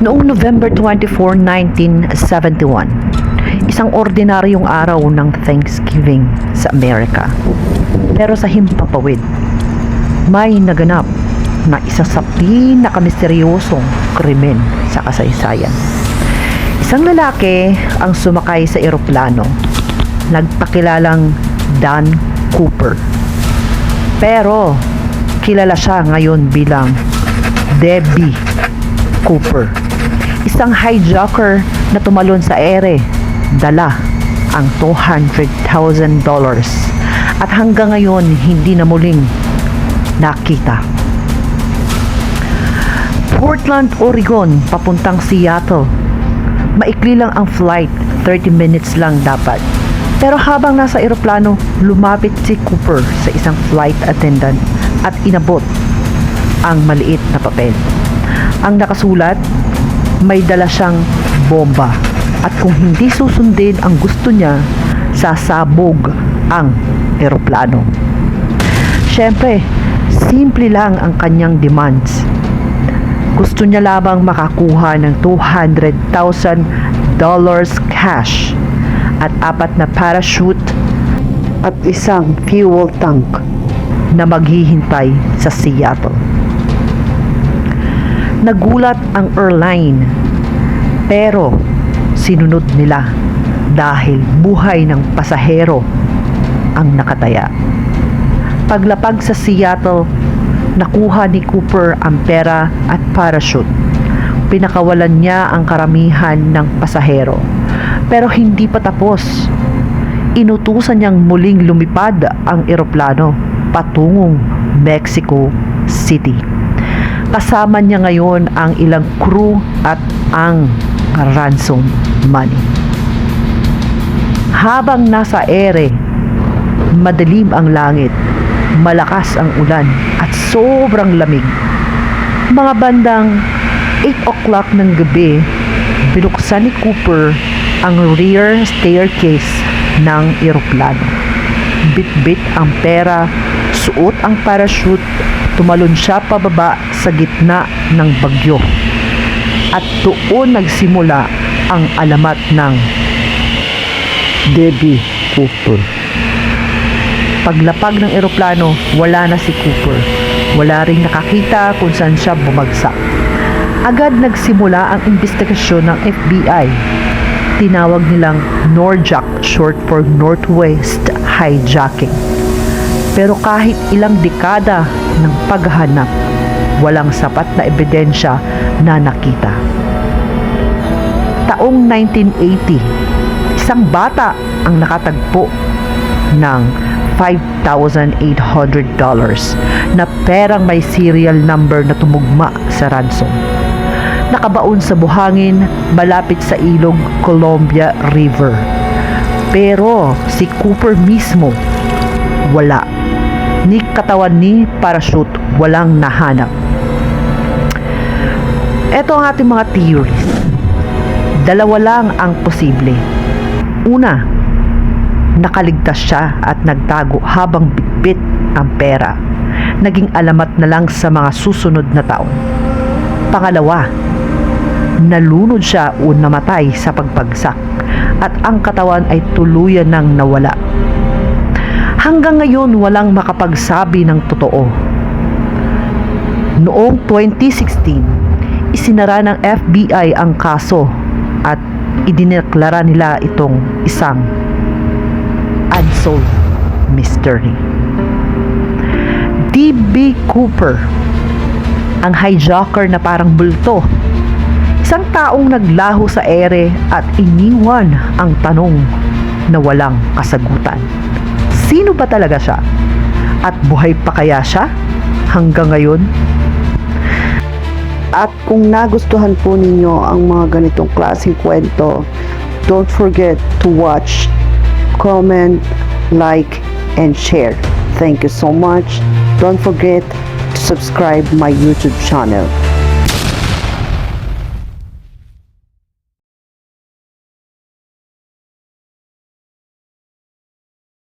Noong November 24, 1971, isang ordinaryong araw ng Thanksgiving sa Amerika. Pero sa himpapawid, may naganap na isa sa pinakamisteryosong krimen sa kasaysayan. Isang lalaki ang sumakay sa eroplano, nagpakilalang Dan Cooper. Pero kilala siya ngayon bilang Debbie Cooper. Isang hijacker na tumalon sa ere, dala ang $200,000 at hanggang ngayon hindi na muling nakita. Portland, Oregon, papuntang Seattle. Maikli lang ang flight, 30 minutes lang dapat. Pero habang nasa eroplano, lumapit si Cooper sa isang flight attendant at inabot ang maliit na papel. Ang nakasulat, may dala siyang bomba at kung hindi susundin ang gusto niya, sasabog ang eroplano. Siyempre, simple lang ang kanyang demands. Gusto niya lamang makakuha ng $200,000 cash at apat na parachute at isang fuel tank na maghihintay sa Seattle. Nagulat ang airline pero sinunod nila dahil buhay ng pasahero ang nakataya. Paglapag sa Seattle, nakuha ni Cooper ang pera at parachute. Pinakawalan niya ang karamihan ng pasahero. Pero hindi pa tapos. Inutusan niyang muling lumipad ang eroplano patungong Mexico City. Kasama niya ngayon ang ilang crew at ang ransom money. Habang nasa ere, madilim ang langit, malakas ang ulan at sobrang lamig. Mga bandang 8 o'clock ng gabi, binuksan ni Cooper ang rear staircase ng eroplano. Bit-bit ang pera, suot ang parachute, tumalon siya pababa sa gitna ng bagyo. At doon nagsimula ang alamat ng Debbie Cooper. Paglapag ng eroplano, wala na si Cooper. Wala ring nakakita kung saan siya bumagsak. Agad nagsimula ang investigasyon ng FBI. Tinawag nilang NORJAC, short for Northwest Hijacking. Pero kahit ilang dekada ng paghahanap, walang sapat na ebidensya na nakita. Taong 1980, isang bata ang nakatagpo ng $5,800 na perang may serial number na tumugma sa ransom. Nakabaon sa buhangin malapit sa ilog Columbia River. Pero si Cooper mismo, wala. Ni katawan ni parachute, walang nahanap. Ito ang ating mga theories. Dalawa lang ang posible. Una, nakaligtas siya at nagtago habang bitbit ang pera. Naging alamat na lang sa mga susunod na taon. Pangalawa, nalunod siya o namatay sa pagpagsak at ang katawan ay tuluyan ng nawala. Hanggang ngayon walang makapagsabi ng totoo. Noong 2016, isinara ng FBI ang kaso at idineklara nila itong isang unsolved mystery. D.B. Cooper, ang hijacker na parang bulto. Isang taong naglaho sa ere at iniwan ang tanong na walang kasagutan. Sino ba talaga siya? At buhay pa kaya siya hanggang ngayon? At kung nagustuhan po ninyo ang mga ganitong klaseng kwento, don't forget to watch, comment, like, and share. Thank you so much. Don't forget to subscribe my YouTube channel.